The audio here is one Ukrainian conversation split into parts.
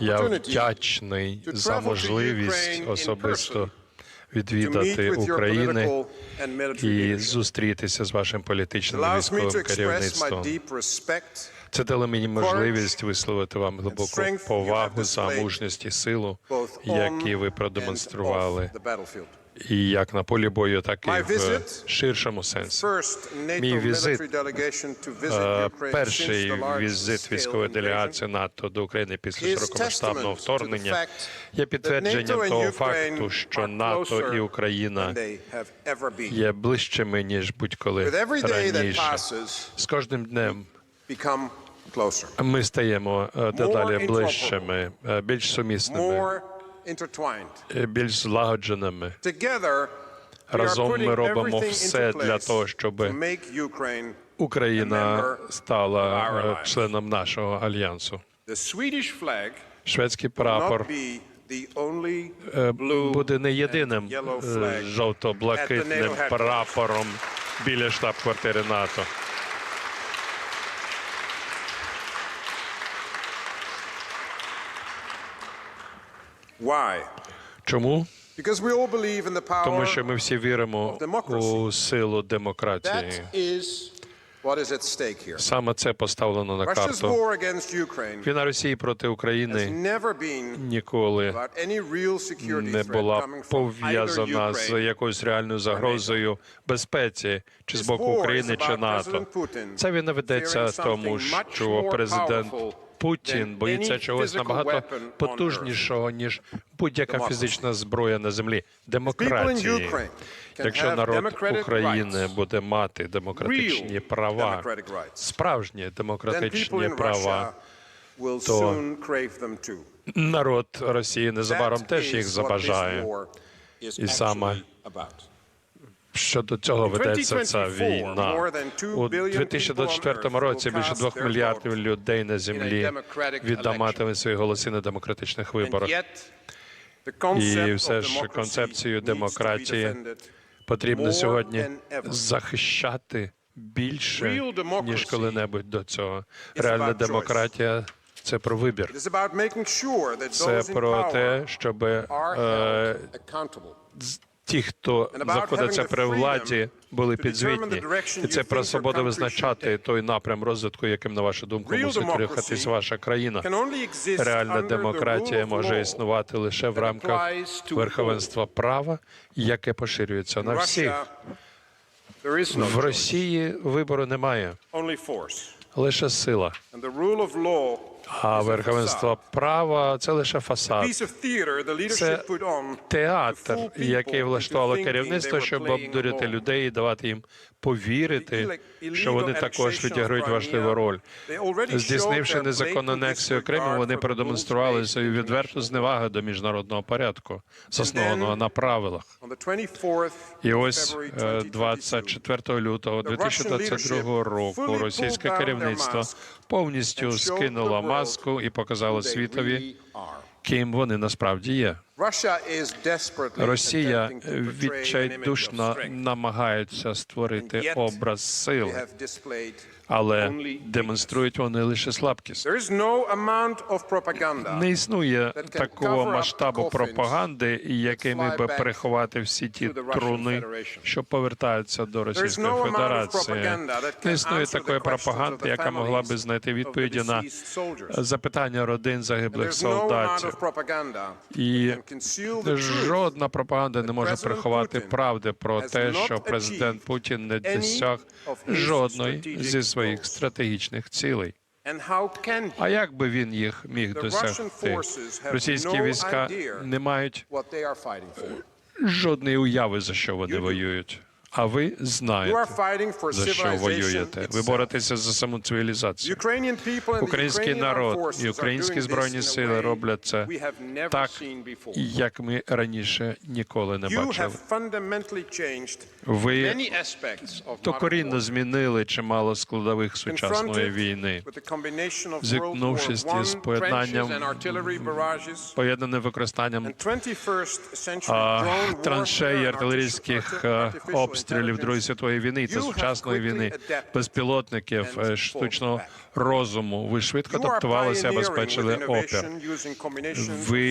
Я вдячний за можливість особисто відвідати України і зустрітися з вашим політичним і військовим керівництвом. Це дало мені можливість висловити вам глибоку повагу за мужність і силу, які ви продемонстрували. І як на полі бою, так і в ширшому сенсі. Мій візит, Е, Перший візит військової делегації НАТО до України після широкомасштабного вторгнення є підтвердженням того факту, що НАТО і Україна є ближчими ніж будь-коли раніше. З кожним днем ми стаємо е, дедалі ближчими, е, більш сумісними, більш злагодженими. Разом ми робимо все для того, щоб Україна стала е, членом нашого альянсу. Шведський прапор е, буде не єдиним е, жовто-блакитним прапором біля штаб-квартири НАТО. Чому? Тому що ми всі віримо у силу демократії. Саме це поставлено на карту. Війна Росії проти України ніколи не була пов'язана з якоюсь реальною загрозою безпеці, чи з боку України, чи НАТО. Це він ведеться fearing тому, що президент Путін боїться чогось набагато потужнішого ніж будь-яка фізична зброя на землі. Демократії. Якщо народ України буде мати демократичні права, справжні демократичні права, то народ Росії незабаром теж їх забажає. І саме Щодо цього ведеться ця війна. more than 2 У 2024 році більше двох мільярдів людей на землі віддаматимуть свої голоси на демократичних виборах. І все ж концепцію демократії потрібно сьогодні захищати більше ніж коли-небудь до цього. Реальна демократія це про вибір. Це про те, щоб е. Ті, хто знаходиться при владі, були підзвітні. І це про свободу визначати той напрям розвитку, яким, на вашу думку, мусить рухатись ваша країна. Реальна демократія може існувати лише в рамках верховенства права, яке поширюється на всіх. В Росії вибору немає, лише сила. А верховенство права це лише фасад. Це театр, який влаштувало керівництво, щоб обдурити людей і давати їм повірити, що вони також відіграють важливу роль. Здійснивши незаконну анексію Криму, вони продемонстрували свою відверту зневагу до міжнародного порядку, заснованого на правилах. On the 24th І ось February е, 2022, 24 лютого The Russian 2022 leadership року російське керівництво повністю скинуло маску і показало світові, ким вони насправді є. Росія відчайдушно намагається створити образ сили, але демонструють вони лише слабкість. Не існує такого масштабу пропаганди, який міг би переховати всі ті труни, що повертаються до Російської Федерації. Не існує такої пропаганди, яка могла би знайти відповіді на запитання родин загиблих солдатів. І жодна пропаганда не може приховати правди про те, що президент Путін не досяг жодної зі своїх стратегічних цілей. А як би він їх міг досягти? Російські війська не мають жодної уяви, за що вони воюють. А ви знаєте, за що воюєте. Ви боретеся за саму цивілізацію. Український народ і українські збройні сили роблять це так, як ми раніше ніколи не бачили. Ви докорінно змінили чимало складових сучасної війни, зіткнувшись із поєднанням поєднаним використанням and 21st century а, drone траншей і артилерійських е, artificial обстрілів Другої світової війни та сучасної війни, безпілотників, е, штучного розуму. Ви швидко адаптувалися, забезпечили опір. Ви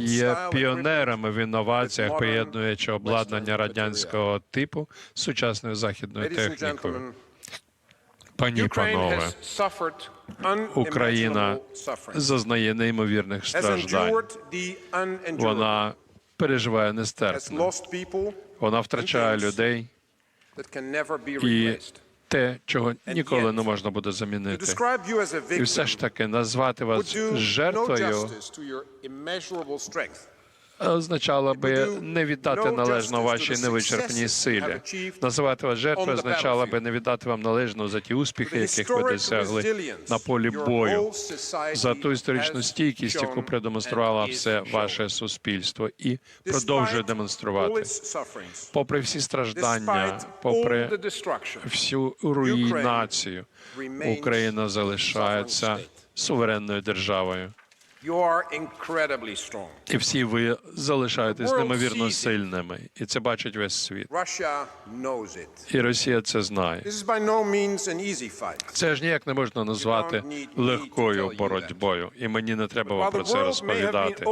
є піонерами в інноваціях, поєднуючи обладнання радянського типу з сучасною західною технікою. Пані і панове, Україна зазнає неймовірних страждань. Вона переживає нестерпно. Вона втрачає людей і те, чого ніколи не можна буде замінити. І все ж таки назвати вас жертвою означало би не віддати належно вашій невичерпній силі. Називати вас жертвою означало би не віддати вам належно за ті успіхи, яких ви досягли на полі бою, за ту історичну стійкість, яку продемонструвало все ваше суспільство, і продовжує демонструвати. Попри всі страждання, попри всю руйнацію, Україна залишається суверенною державою. І всі ви залишаєтесь неймовірно сильними, і це бачить весь світ. І Росія це знає. Це ж ніяк не можна назвати легкою боротьбою, і мені не треба вам про це розповідати.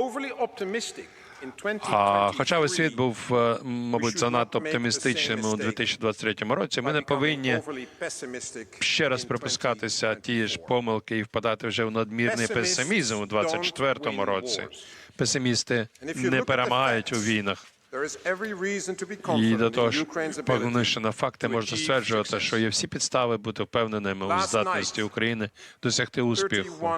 А хоча весь світ був, е, мабуть, занадто оптимістичним у 2023 році, ми не повинні ще раз припускатися ті ж помилки і впадати вже в надмірний песимізм у 2024 році. Песимісти не перемагають у війнах. І до того ж, поглянувши на факти, можна стверджувати, що є всі підстави бути впевненими у здатності України досягти успіху.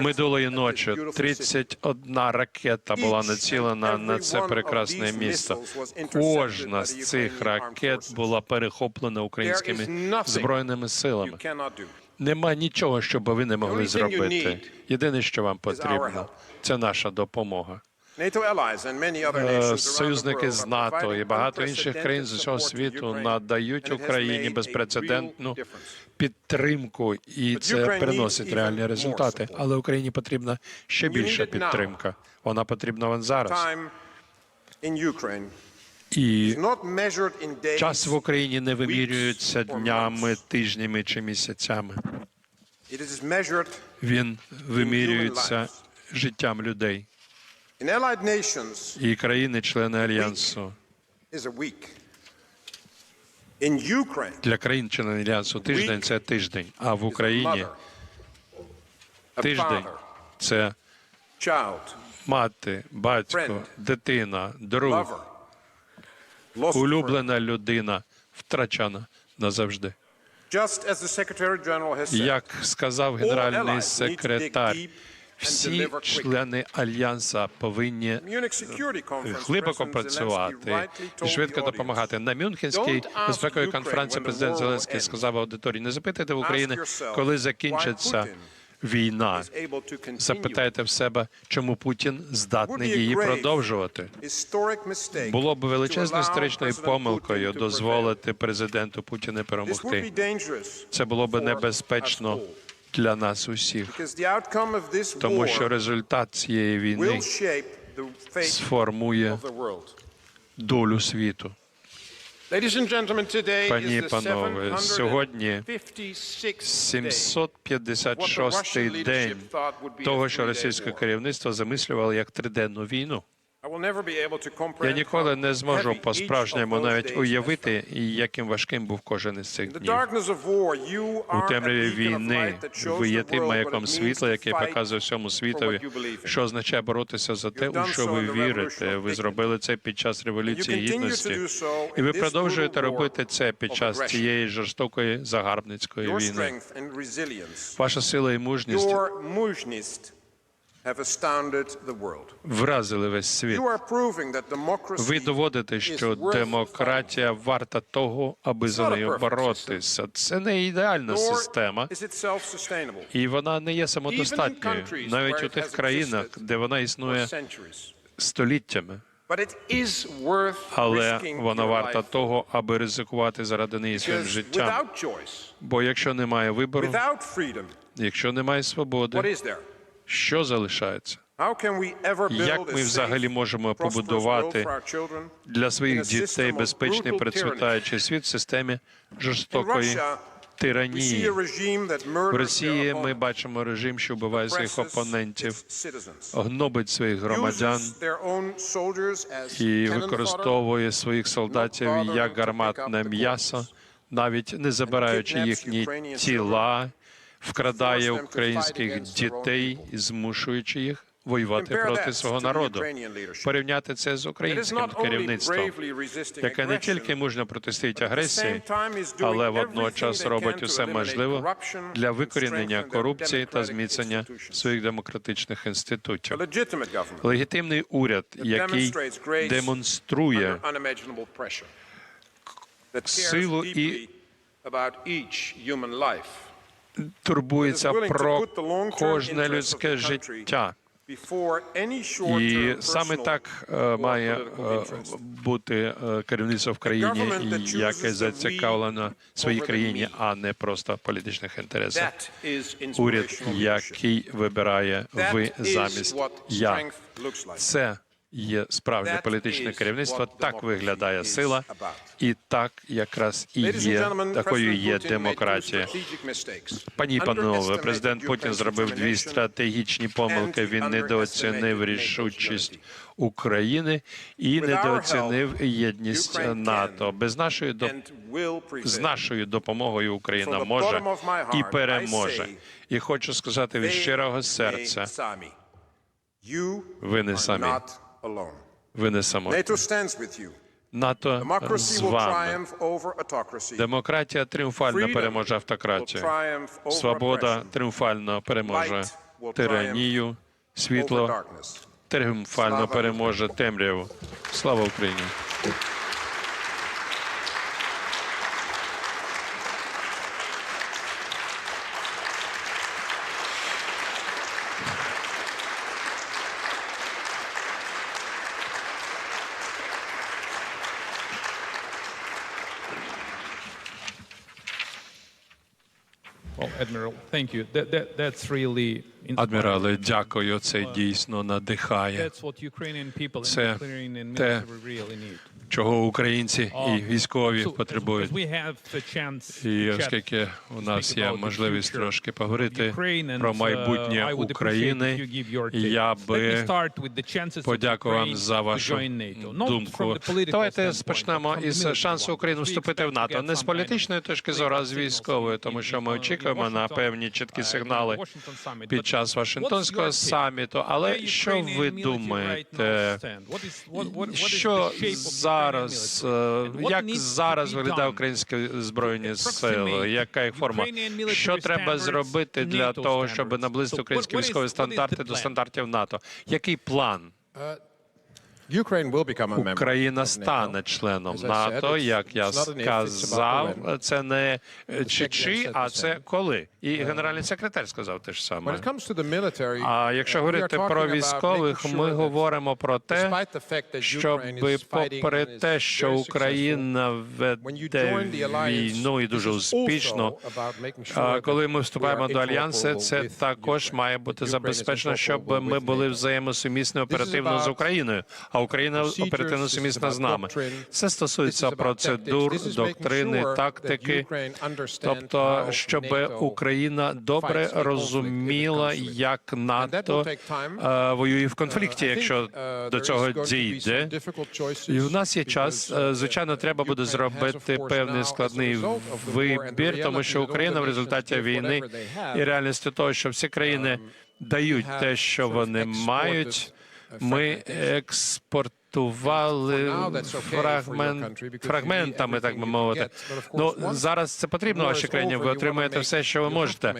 Минулої ночі 31 ракета була націлена на це прекрасне місто. Кожна з цих ракет була перехоплена українськими збройними силами. Нема нічого, що би ви не могли зробити. Єдине, що вам потрібно, це наша допомога. Е, Союзники з НАТО і багато інших країн з усього світу надають Україні безпрецедентну підтримку, і це приносить реальні результати. Але Україні потрібна ще більша підтримка. Вона потрібна вам зараз. І час в Україні не вимірюється днями, тижнями чи місяцями. Він вимірюється життям людей. І країни-члени альянсу для країн-членів альянсу тиждень це тиждень. А в Україні тиждень це мати, батько, дитина, друг, улюблена людина, втрачана назавжди. Як сказав генеральний секретар, всі члени альянса повинні глибоко працювати і швидко допомагати. На Мюнхенській безпековій конференції президент Зеленський сказав аудиторії: не запитайте в Україні, коли закінчиться війна. Запитайте в себе, чому Путін здатний її продовжувати. Було б величезною історичною помилкою дозволити президенту Путіну перемогти. Це було б небезпечно для нас усіх, тому що результат цієї війни сформує долю світу. Пані і панове, сьогодні 756-й день того, що російське керівництво замислювало як триденну війну. Я ніколи не зможу по-справжньому навіть уявити, яким важким був кожен із цих днів. У темряві війни ви є тим маяком світла, який показує всьому світові, що означає боротися за те, у що ви вірите. Ви зробили це під час революції гідності, і ви продовжуєте робити це під час цієї жорстокої загарбницької війни. Ваша сила і мужність вразили весь світ. Ви доводите, що демократія варта того, аби за нею боротися. Це не ідеальна система, і вона не є самодостатньою, навіть у тих країнах, де вона існує століттями. Але вона варта того, аби ризикувати заради неї своїм життям. Бо якщо немає вибору, якщо немає свободи, що залишається? Як ми взагалі можемо побудувати для своїх дітей безпечний процвітаючий світ в системі жорстокої тиранії? В Росії ми бачимо режим, що вбиває своїх опонентів, гнобить своїх громадян і використовує своїх солдатів як гарматне м'ясо, навіть не забираючи їхні тіла, вкрадає українських дітей, змушуючи їх воювати проти свого народу. Порівняти це з українським керівництвом, яке не тільки мужньо протистоїть агресії, але водночас робить усе можливе для викорінення корупції та зміцнення своїх демократичних інститутів. Легітимний уряд, який демонструє силу і- турбується про кожне людське життя. І саме так е, має е, бути е, керівництво в країні, яке зацікавлено своїй країні, а не просто політичних is Уряд, який вибирає ви замість я. Це є справжнє політичне керівництво. Так виглядає сила, і так якраз і є такою є демократія. Пані і панове, президент Путін зробив дві стратегічні помилки. Він недооцінив рішучість України і недооцінив єдність НАТО. Без нашої до з нашою допомогою Україна може і переможе. І хочу сказати від щирого серця: Ви не самі. Ви не самотні. НАТО з вами. Демократія тріумфально переможе автократію. Свобода тріумфально переможе тиранію. Світло тріумфально переможе темряву. Слава Україні! Thank you. That, that, that's really. Адмірале, дякую. Це дійсно надихає. Це те. Чого українці і військові потребують. І оскільки у нас є можливість трошки поговорити про uh, майбутнє України, я би подякував вам за вашу думку. Давайте почнемо із шансу. України вступити в НАТО не з політичної точки зору, а з військової, тому що ми очікуємо на певні чіткі uh, сигнали під But час Вашингтонського саміту. Але що ви думаєте? Що зараз, е, як зараз виглядає українські збройні сили? Яка їх форма? Що треба зробити для того, щоб наблизити українські військові стандарти до стандартів НАТО? Який план? Україна стане членом НАТО, як я сказав, це не чи чи, а це коли. І генеральний секретар сказав те ж саме. А якщо говорити про військових, ми говоримо про те, щоб попри те, що Україна веде війну і дуже успішно. коли ми вступаємо до альянсу, це також має бути забезпечено, щоб ми були взаємосумісні оперативно з Україною, а Україна оперативно сумісна з нами. Це стосується процедур, доктрини, тактики. Тобто, щоб Україна добре розуміла, як НАТО е, воює в Uh, конфлікті, якщо uh, до цього дійде. І в нас є час. uh, е, Звичайно, треба буде зробити певний складний вибір, тому що Україна в результаті війни і реальністю того, що всі країни дають те, що вони мають. Uh, Ми експортували фрагмент, фрагментами, так би мовити. Ну зараз це потрібно is країні. Ви make- все, що ви можете.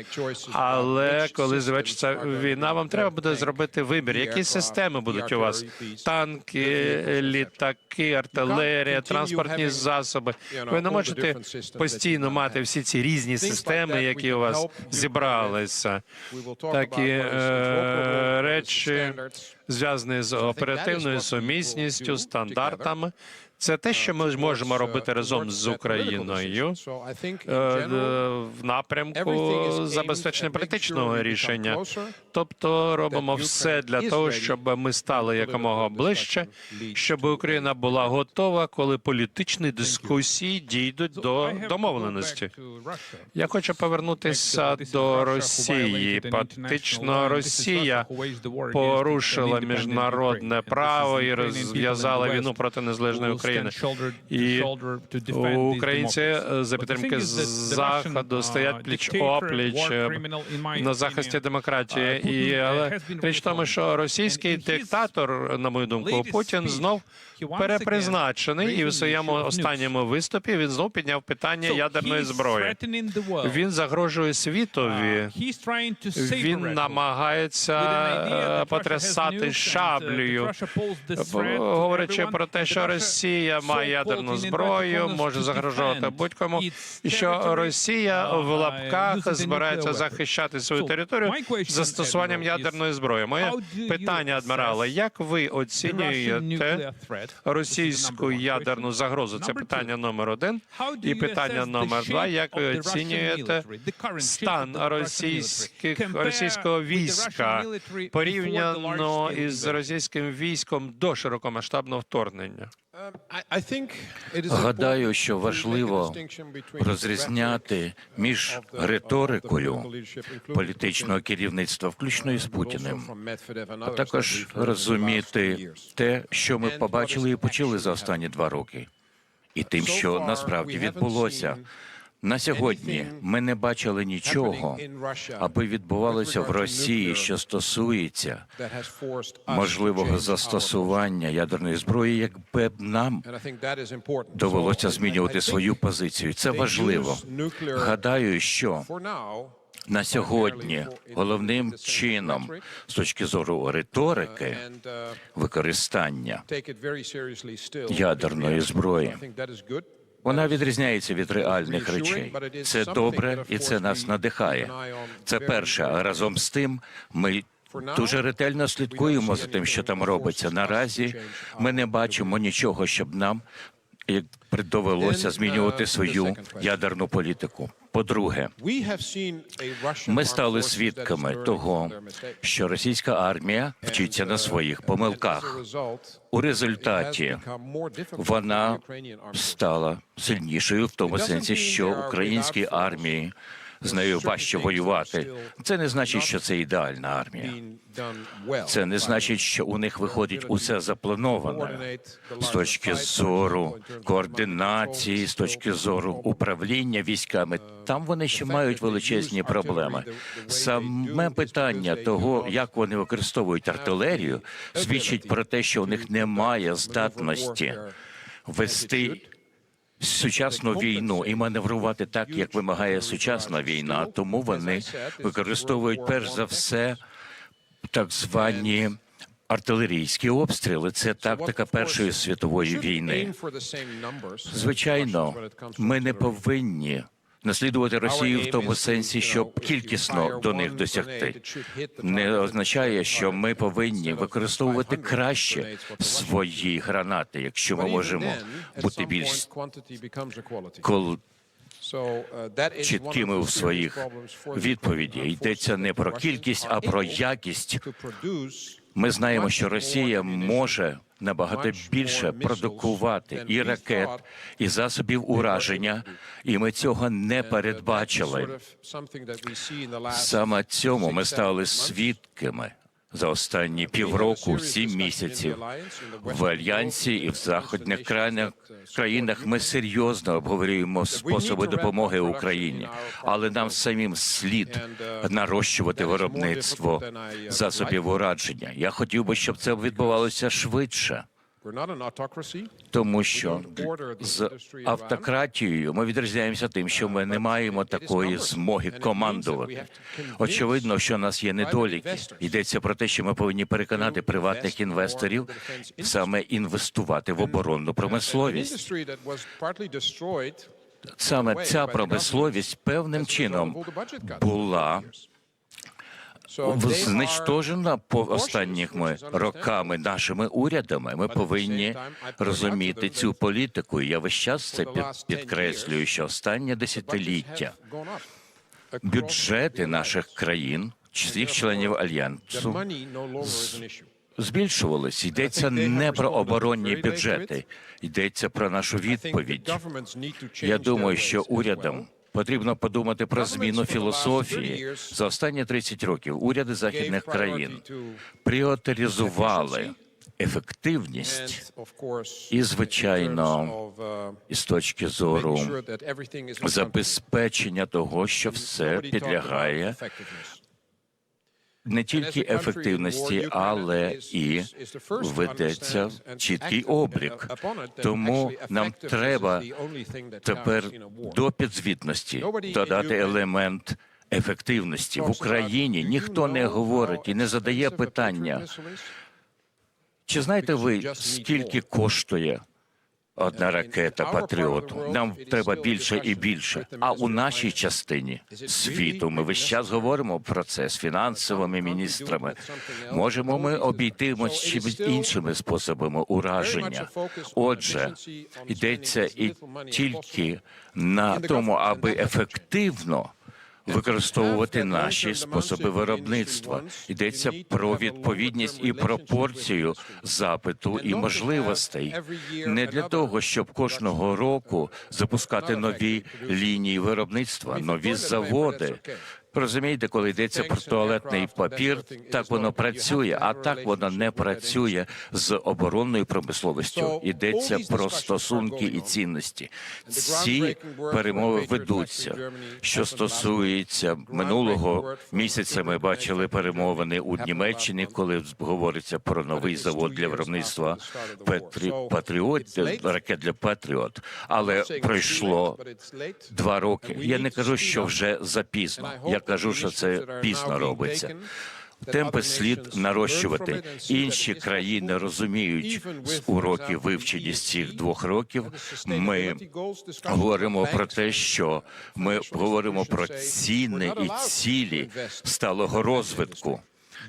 Але коли завершиться війна, вам треба буде зробити вибір. Які системи будуть у вас? Танки, літаки, артилерія, транспортні засоби. Ви не можете постійно мати всі ці різні системи, які у вас зібралися. Такі е, речі зв'язані з оперативною сумісністю, стандартами. Це те, що ми можемо робити разом з Україною е, в напрямку забезпечення політичного рішення. Тобто робимо все для того, щоб ми стали якомога ближче, щоб Україна була готова, коли політичні дискусії дійдуть до домовленості. Я хочу повернутися до Росії. Фактично, Росія порушила міжнародне право і розв'язала війну проти незалежної України. І українці е, за підтримки заходу стоять пліч опліч е, на захисті демократії. І але річ в тому, що російський диктатор, на мою думку, Путін знов перепризначений, і в своєму останньому виступі він знов підняв питання ядерної зброї. Він загрожує світові. Він намагається потрясати шаблею, говорячи про те, що Росія має ядерну зброю, може загрожувати будь-кому, і що Росія в лапках збирається захищати свою територію застосуванням ядерної зброї. Моє питання, адмірале, як ви оцінюєте російську ядерну загрозу? Це питання номер один. І питання номер два: як ви оцінюєте стан російських російського війська порівняно із російським військом до широкомасштабного вторгнення? Гадаю, що важливо розрізняти між риторикою політичного керівництва, включно із Путіним, а також розуміти те, що ми побачили і почули за останні два роки, і тим, що насправді відбулося. На сьогодні ми не бачили нічого, аби відбувалося в Росії, що стосується можливого застосування ядерної зброї, якби б нам довелося змінювати свою позицію. Це важливо. Гадаю, що на сьогодні головним чином з точки зору риторики використання ядерної зброї вона відрізняється від реальних речей. Це добре і це нас надихає. Це перше. А разом з тим ми. Дуже ретельно слідкуємо за тим, що там робиться. Наразі ми не бачимо нічого, щоб нам як довелося змінювати свою ядерну політику. По-друге, ми стали свідками того, що російська армія вчиться на своїх помилках. У результаті вона стала сильнішою в тому сенсі, що українській армії з нею важче воювати. Це не значить, що це ідеальна армія. Це не значить, що у них виходить усе заплановане з точки зору координації, з точки зору управління військами. Там вони ще мають величезні проблеми. Саме питання того, як вони використовують артилерію, свідчить про те, що у них немає здатності вести сучасну війну і маневрувати так, як вимагає сучасна війна. Тому вони використовують перш за все так звані артилерійські обстріли. Це тактика Першої світової війни. Звичайно, ми не повинні. Наслідувати Росію в тому сенсі, щоб кількісно до них досягти, не означає, що ми повинні використовувати краще свої гранати, якщо ми можемо бути більш кол чіткими в своїх відповіді. Йдеться не про кількість, а про якість. Ми знаємо, що Росія може набагато більше продукувати і ракет, і засобів ураження, і ми цього не передбачили. Саме цьому ми стали свідками за останні півроку, сім місяців в альянсі і в західних країнах країнах. Ми серйозно обговорюємо способи допомоги Україні, але нам самим слід нарощувати виробництво засобів ураження. Я хотів би, щоб це відбувалося швидше. Тому що з автократією ми відрізняємося тим, що ми не маємо такої змоги командувати. Очевидно, що у нас є недоліки. Йдеться про те, що ми повинні переконати приватних інвесторів саме інвестувати в оборонну промисловість. Саме ця промисловість певним чином була знищтожена по останніми роками нашими урядами. Ми повинні розуміти цю політику. Я весь час це під, підкреслюю, що останнє десятиліття бюджети наших країн, всіх членів альянсу, збільшувались. Йдеться не про оборонні бюджети, йдеться про нашу відповідь. Я думаю, що урядам потрібно подумати про зміну філософії. За останні 30 років уряди західних країн пріоритизували ефективність і, звичайно, із з точки зору забезпечення того, що все підлягає не тільки ефективності, але і ведеться чіткий облік. Тому нам треба тепер до підзвітності додати елемент ефективності в Україні. Ніхто не говорить і не задає питання. Чи знаєте ви, скільки коштує одна ракета Патріоту? Нам треба більше і більше. А у нашій частині світу ми весь час говоримо про це з фінансовими міністрами. Можемо ми обійтимось чимось іншими способами ураження. Отже, йдеться і тільки на тому, аби ефективно використовувати наші способи виробництва. Йдеться про відповідність і пропорцію запиту і можливостей. Не для того, щоб кожного року запускати нові лінії виробництва, нові заводи. Розумієте, коли йдеться про туалетний папір, так воно працює, а так воно не працює з оборонною промисловістю. Йдеться про стосунки і цінності. Ці перемови ведуться. Що стосується минулого місяця, ми бачили перемовини у Німеччині, коли говориться про новий завод для виробництва Петрі... Патріот, ракет для Патріот. Але пройшло два роки. Я не кажу, що вже запізно. Я кажу, що це пізно робиться. Темпи слід нарощувати. Інші країни розуміють з уроків вивчені з цих двох років. Ми говоримо про те, що ми говоримо про ціни і цілі сталого розвитку.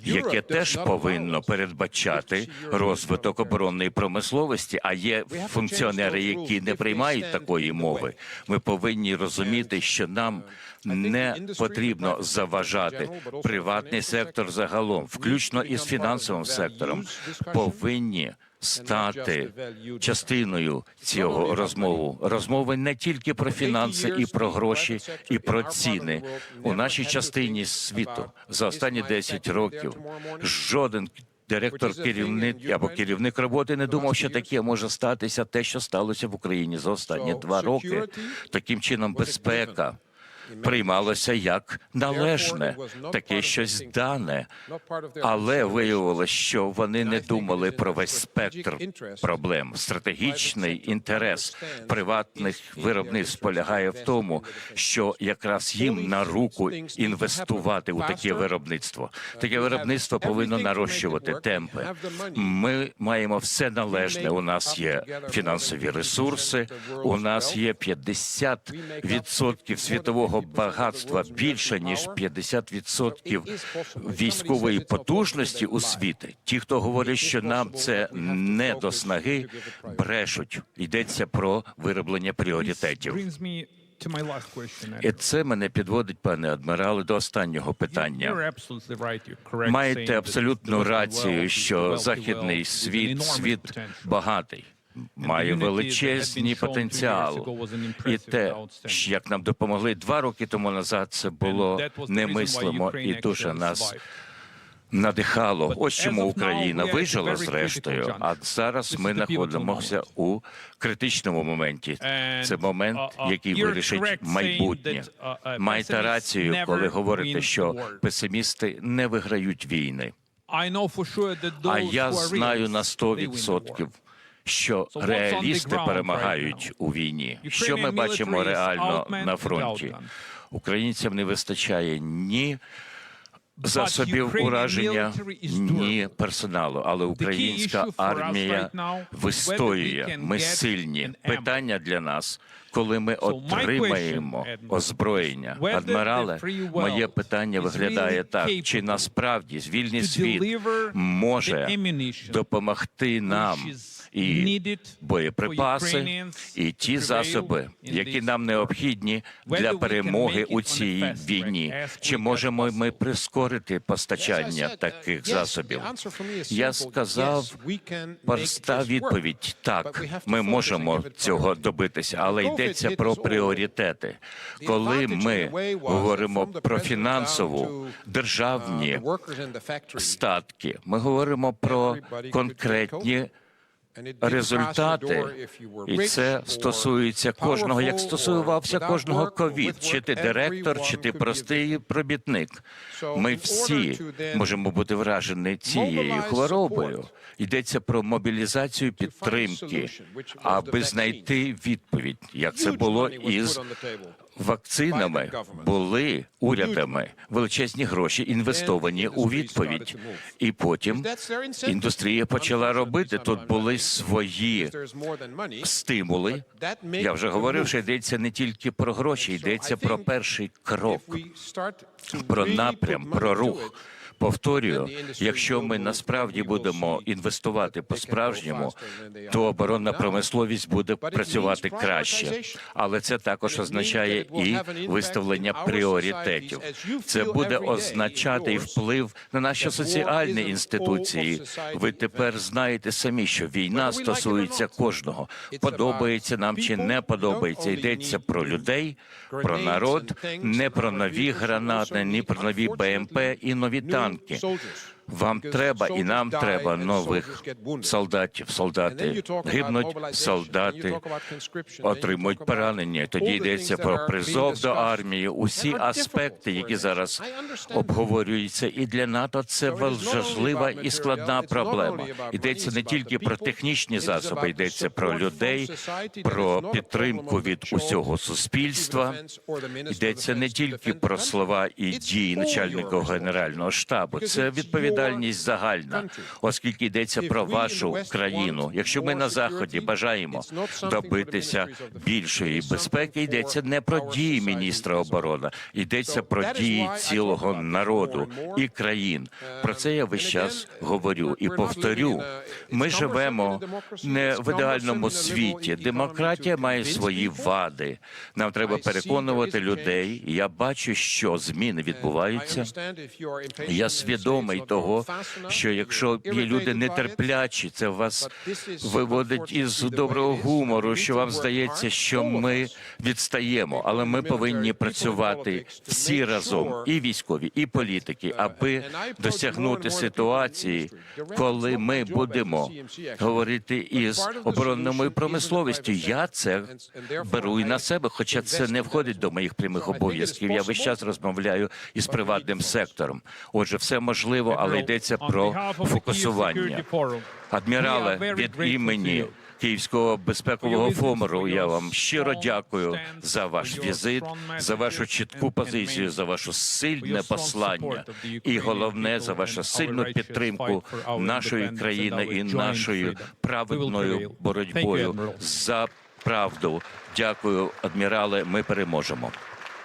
Яке теж повинно передбачати розвиток оборонної промисловості, а є функціонери, які не приймають такої мови. Ми повинні розуміти, що нам не потрібно заважати приватний сектор загалом, включно із фінансовим сектором, повинні стати частиною цього розмову. Розмови не тільки про фінанси, і про гроші, і про ціни у нашій частині світу за останні 10 років. Жоден директор керівник або керівник роботи не думав, що таке може статися, те, що сталося в Україні за останні два роки. Таким чином, безпека приймалося як належне, таке щось дане, але виявилося, що вони не думали про весь спектр проблем. Стратегічний інтерес приватних виробництв полягає в тому, що якраз їм на руку інвестувати у таке виробництво. Таке виробництво повинно нарощувати темпи. Ми маємо все належне. У нас є фінансові ресурси. У нас є 50% світового багатства більше ніж 50% військової потужності у світі. Ті, хто говорить, що нам це не до снаги, брешуть. Йдеться про вироблення пріоритетів. І це мене підводить, пане адмірале, до останнього питання. Маєте Western рацію, що західний світ світ багатий. Має величезний потенціал, і те, як нам допомогли два роки тому назад, це було немислимо і дуже нас надихало. Ось чому Україна вижила зрештою. А зараз ми знаходимося у критичному моменті. Це момент, uh, uh, який вирішить майбутнє. uh, uh, Маєте рацію, коли говорите, що песимісти не виграють війни. А я знаю на realists, they win the war. 100%, що реалісти перемагають у війні. Що ми бачимо реально на фронті? Українцям не вистачає ні засобів ураження, ні персоналу, але українська армія вистоює. Ми сильні. Питання для нас, коли ми отримаємо озброєння. Адмірале, моє питання виглядає так: чи насправді вільний світ може допомогти нам і боєприпаси, і ті засоби, які нам необхідні для перемоги у цій війні. Чи можемо ми прискорити постачання таких засобів? Я сказав проста відповідь: так, ми можемо цього добитися, але йдеться про пріоритети. Коли ми говоримо про фінансову державні статки, ми говоримо про конкретні результати, і це стосується кожного, як стосувався кожного ковід. Чи ти директор, чи ти простий робітник. Ми всі можемо бути вражені цією хворобою. Йдеться про мобілізацію підтримки, аби знайти відповідь, як це було із вакцинами. Були урядами величезні гроші інвестовані у відповідь, і потім індустрія почала робити. Тут були свої стимули. Я вже говорив, що йдеться не тільки про гроші, йдеться про перший крок, про напрям, про рух. Повторюю, якщо ми насправді будемо інвестувати по-справжньому, то оборонна промисловість буде працювати краще. Але це також означає і виставлення пріоритетів. Це буде означати і вплив на наші соціальні інституції. Ви тепер знаєте самі, що війна стосується кожного. Подобається нам чи не подобається. Йдеться про людей, про народ, не про нові гранати, ні про нові БМП і нові танки. Duncan. Soldiers. Вам треба і нам треба нових солдатів. Солдати гибнуть, солдати отримують поранення. Тоді йдеться про призов до армії. Усі аспекти, які зараз обговорюються, і для НАТО це важлива і складна проблема. Йдеться не тільки про технічні засоби, йдеться про людей, про підтримку від усього суспільства. Йдеться не тільки про слова і дії начальника генерального штабу. Це відповідальність загальна, оскільки йдеться про вашу країну. Якщо ми на заході бажаємо добитися більшої безпеки, йдеться не про дії міністра оборони, йдеться про дії цілого народу і країн. Про це я весь час говорю і повторю. Ми живемо не в ідеальному світі. Демократія має свої вади. Нам треба переконувати людей. Я бачу, що зміни відбуваються. Я свідомий того, що якщо є люди нетерплячі, це вас виводить із доброго гумору, що вам здається, що ми відстаємо, але ми повинні працювати всі разом, і військові, і політики, аби досягнути ситуації, коли ми будемо говорити із оборонною промисловістю. Я це беру і на себе, хоча це не входить до моїх прямих обов'язків. Я весь час розмовляю із приватним сектором. Отже, все можливо, але йдеться про фокусування. Адмірале, від імені Київського безпекового форуму я вам щиро дякую за ваш візит, за вашу чітку позицію, за вашу сильне послання, і головне за вашу сильну підтримку нашої країни і нашою праведною боротьбою за правду. Дякую, адмірале. Ми переможемо.